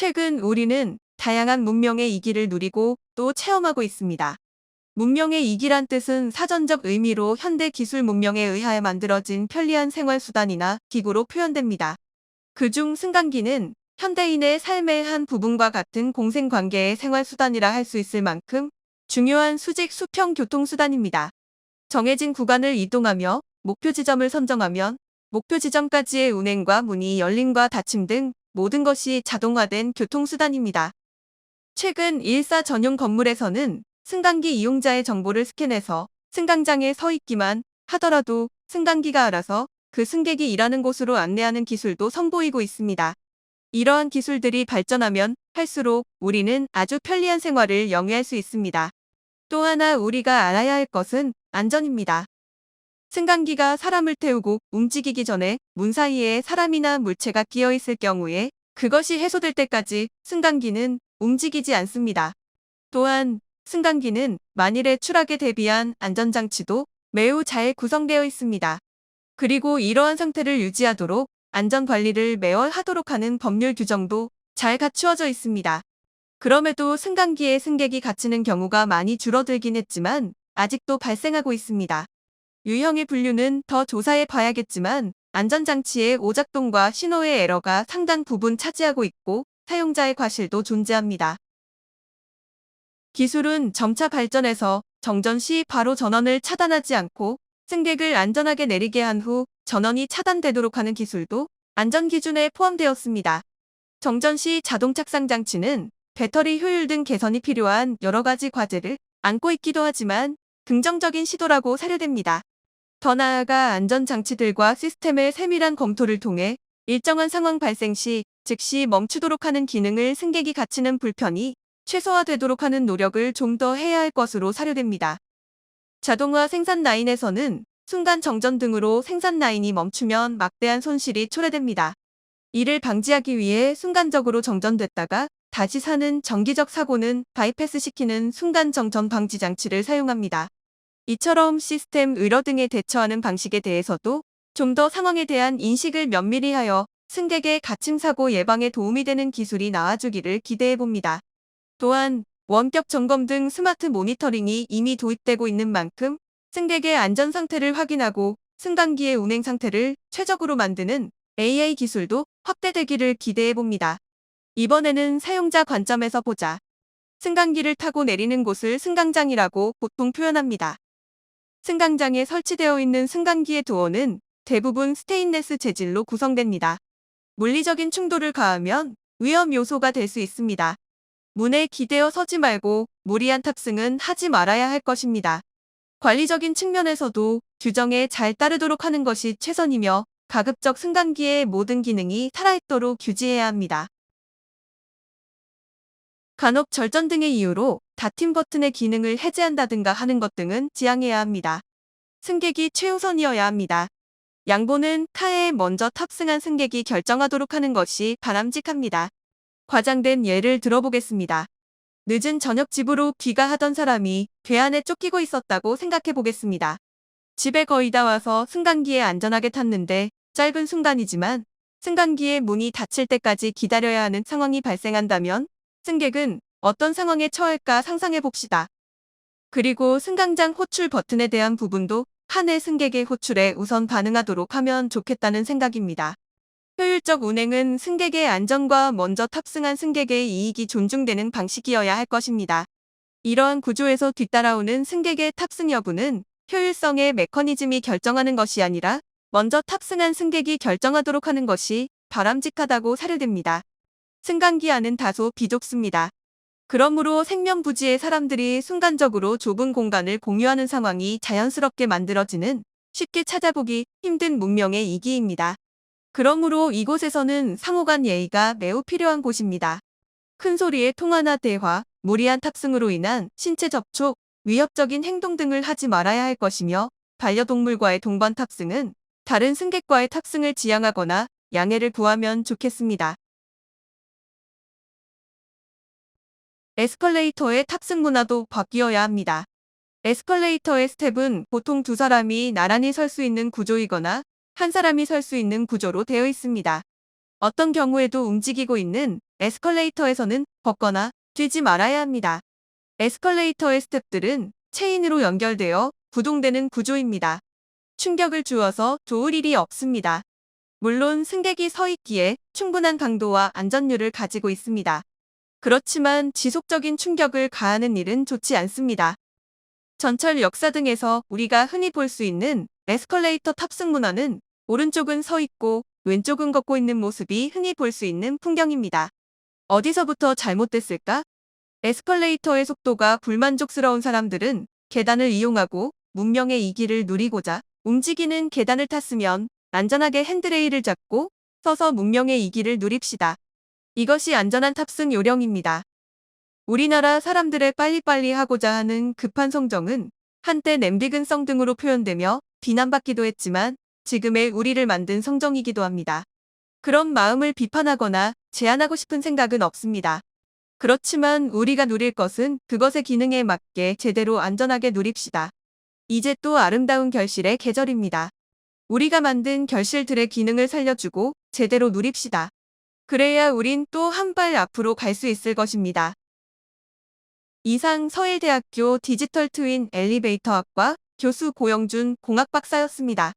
최근 우리는 다양한 문명의 이기를 누리고 또 체험하고 있습니다. 문명의 이기란 뜻은 사전적 의미로 현대 기술 문명에 의하여 만들어진 편리한 생활수단이나 기구로 표현됩니다. 그중 승강기는 현대인의 삶의 한 부분과 같은 공생관계의 생활수단이라 할 수 있을 만큼 중요한 수직 수평 교통수단입니다. 정해진 구간을 이동하며 목표 지점을 선정하면 목표 지점까지의 운행과 문이 열림과 닫힘 등 모든 것이 자동화된 교통수단입니다. 최근 일사 전용 건물에서는 승강기 이용자의 정보를 스캔해서 승강장에 서 있기만 하더라도 승강기가 알아서 그 승객이 일하는 곳으로 안내하는 기술도 선보이고 있습니다. 이러한 기술들이 발전하면 할수록 우리는 아주 편리한 생활을 영위할 수 있습니다. 또 하나 우리가 알아야 할 것은 안전입니다. 승강기가 사람을 태우고 움직이기 전에 문 사이에 사람이나 물체가 끼어 있을 경우에 그것이 해소될 때까지 승강기는 움직이지 않습니다. 또한 승강기는 만일의 추락에 대비한 안전장치도 매우 잘 구성되어 있습니다. 그리고 이러한 상태를 유지하도록 안전관리를 매월 하도록 하는 법률 규정도 잘 갖추어져 있습니다. 그럼에도 승강기에 승객이 갇히는 경우가 많이 줄어들긴 했지만 아직도 발생하고 있습니다. 유형의 분류는 더 조사해 봐야겠지만 안전장치의 오작동과 신호의 에러가 상당 부분 차지하고 있고 사용자의 과실도 존재합니다. 기술은 점차 발전해서 정전 시 바로 전원을 차단하지 않고 승객을 안전하게 내리게 한 후 전원이 차단되도록 하는 기술도 안전기준에 포함되었습니다. 정전 시 자동 착상 장치는 배터리 효율 등 개선이 필요한 여러 가지 과제를 안고 있기도 하지만 긍정적인 시도라고 사료됩니다. 더 나아가 안전장치들과 시스템의 세밀한 검토를 통해 일정한 상황 발생 시 즉시 멈추도록 하는 기능을 승객이 갖추는 불편이 최소화되도록 하는 노력을 좀 더 해야 할 것으로 사료됩니다. 자동화 생산 라인에서는 순간 정전 등으로 생산 라인이 멈추면 막대한 손실이 초래됩니다. 이를 방지하기 위해 순간적으로 정전됐다가 다시 사는 정기적 사고는 바이패스 시키는 순간 정전 방지 장치를 사용합니다. 이처럼 시스템 의러 등에 대처하는 방식에 대해서도 좀 더 상황에 대한 인식을 면밀히 하여 승객의 갇힘 사고 예방에 도움이 되는 기술이 나와주기를 기대해 봅니다. 또한 원격 점검 등 스마트 모니터링이 이미 도입되고 있는 만큼 승객의 안전 상태를 확인하고 승강기의 운행 상태를 최적으로 만드는 AI 기술도 확대되기를 기대해 봅니다. 이번에는 사용자 관점에서 보자. 승강기를 타고 내리는 곳을 승강장이라고 보통 표현합니다. 승강장에 설치되어 있는 승강기의 도어는 대부분 스테인레스 재질로 구성됩니다. 물리적인 충돌을 가하면 위험 요소가 될 수 있습니다. 문에 기대어 서지 말고 무리한 탑승은 하지 말아야 할 것입니다. 관리적인 측면에서도 규정에 잘 따르도록 하는 것이 최선이며 가급적 승강기의 모든 기능이 살아있도록 규지해야 합니다. 간혹 절전 등의 이유로 닫힘 버튼의 기능을 해제한다든가 하는 것 등은 지양해야 합니다. 승객이 최우선이어야 합니다. 양보는 카에 먼저 탑승한 승객이 결정하도록 하는 것이 바람직합니다. 과장된 예를 들어보겠습니다. 늦은 저녁 집으로 귀가하던 사람이 괴한에 쫓기고 있었다고 생각해 보겠습니다. 집에 거의 다 와서 승강기에 안전하게 탔는데 짧은 순간이지만 승강기의 문이 닫힐 때까지 기다려야 하는 상황이 발생한다면 승객은 어떤 상황에 처할까 상상해 봅시다. 그리고 승강장 호출 버튼에 대한 부분도 한해 승객의 호출에 우선 반응하도록 하면 좋겠다는 생각입니다. 효율적 운행은 승객의 안전과 먼저 탑승한 승객의 이익이 존중되는 방식이어야 할 것입니다. 이러한 구조에서 뒤따라오는 승객의 탑승 여부는 효율성의 메커니즘이 결정하는 것이 아니라 먼저 탑승한 승객이 결정하도록 하는 것이 바람직하다고 사료됩니다. 승강기 안은 다소 비좁습니다. 그러므로 생명부지의 사람들이 순간적으로 좁은 공간을 공유하는 상황이 자연스럽게 만들어지는 쉽게 찾아보기 힘든 문명의 이기입니다. 그러므로 이곳에서는 상호간 예의가 매우 필요한 곳입니다. 큰 소리의 통화나 대화, 무리한 탑승으로 인한 신체 접촉, 위협적인 행동 등을 하지 말아야 할 것이며 반려동물과의 동반 탑승은 다른 승객과의 탑승을 지양하거나 양해를 구하면 좋겠습니다. 에스컬레이터의 탑승 문화도 바뀌어야 합니다. 에스컬레이터의 스텝은 보통 두 사람이 나란히 설 수 있는 구조이거나 한 사람이 설 수 있는 구조로 되어 있습니다. 어떤 경우에도 움직이고 있는 에스컬레이터에서는 걷거나 뛰지 말아야 합니다. 에스컬레이터의 스텝들은 체인으로 연결되어 구동되는 구조입니다. 충격을 주어서 좋을 일이 없습니다. 물론 승객이 서 있기에 충분한 강도와 안전율을 가지고 있습니다. 그렇지만 지속적인 충격을 가하는 일은 좋지 않습니다. 전철 역사 등에서 우리가 흔히 볼 수 있는 에스컬레이터 탑승 문화는 오른쪽은 서 있고 왼쪽은 걷고 있는 모습이 흔히 볼 수 있는 풍경입니다. 어디서부터 잘못됐을까? 에스컬레이터의 속도가 불만족스러운 사람들은 계단을 이용하고 문명의 이기를 누리고자 움직이는 계단을 탔으면 안전하게 핸드레일을 잡고 서서 문명의 이기를 누립시다. 이것이 안전한 탑승 요령입니다. 우리나라 사람들의 빨리빨리 하고자 하는 급한 성정은 한때 냄비근성 등으로 표현되며 비난받기도 했지만 지금의 우리를 만든 성정이기도 합니다. 그런 마음을 비판하거나 제안하고 싶은 생각은 없습니다. 그렇지만 우리가 누릴 것은 그것의 기능에 맞게 제대로 안전하게 누립시다. 이제 또 아름다운 결실의 계절입니다. 우리가 만든 결실들의 기능을 살려주고 제대로 누립시다. 그래야 우린 또 한 발 앞으로 갈 수 있을 것입니다. 이상 서일대학교 디지털 트윈 엘리베이터학과 교수 고영준 공학박사였습니다.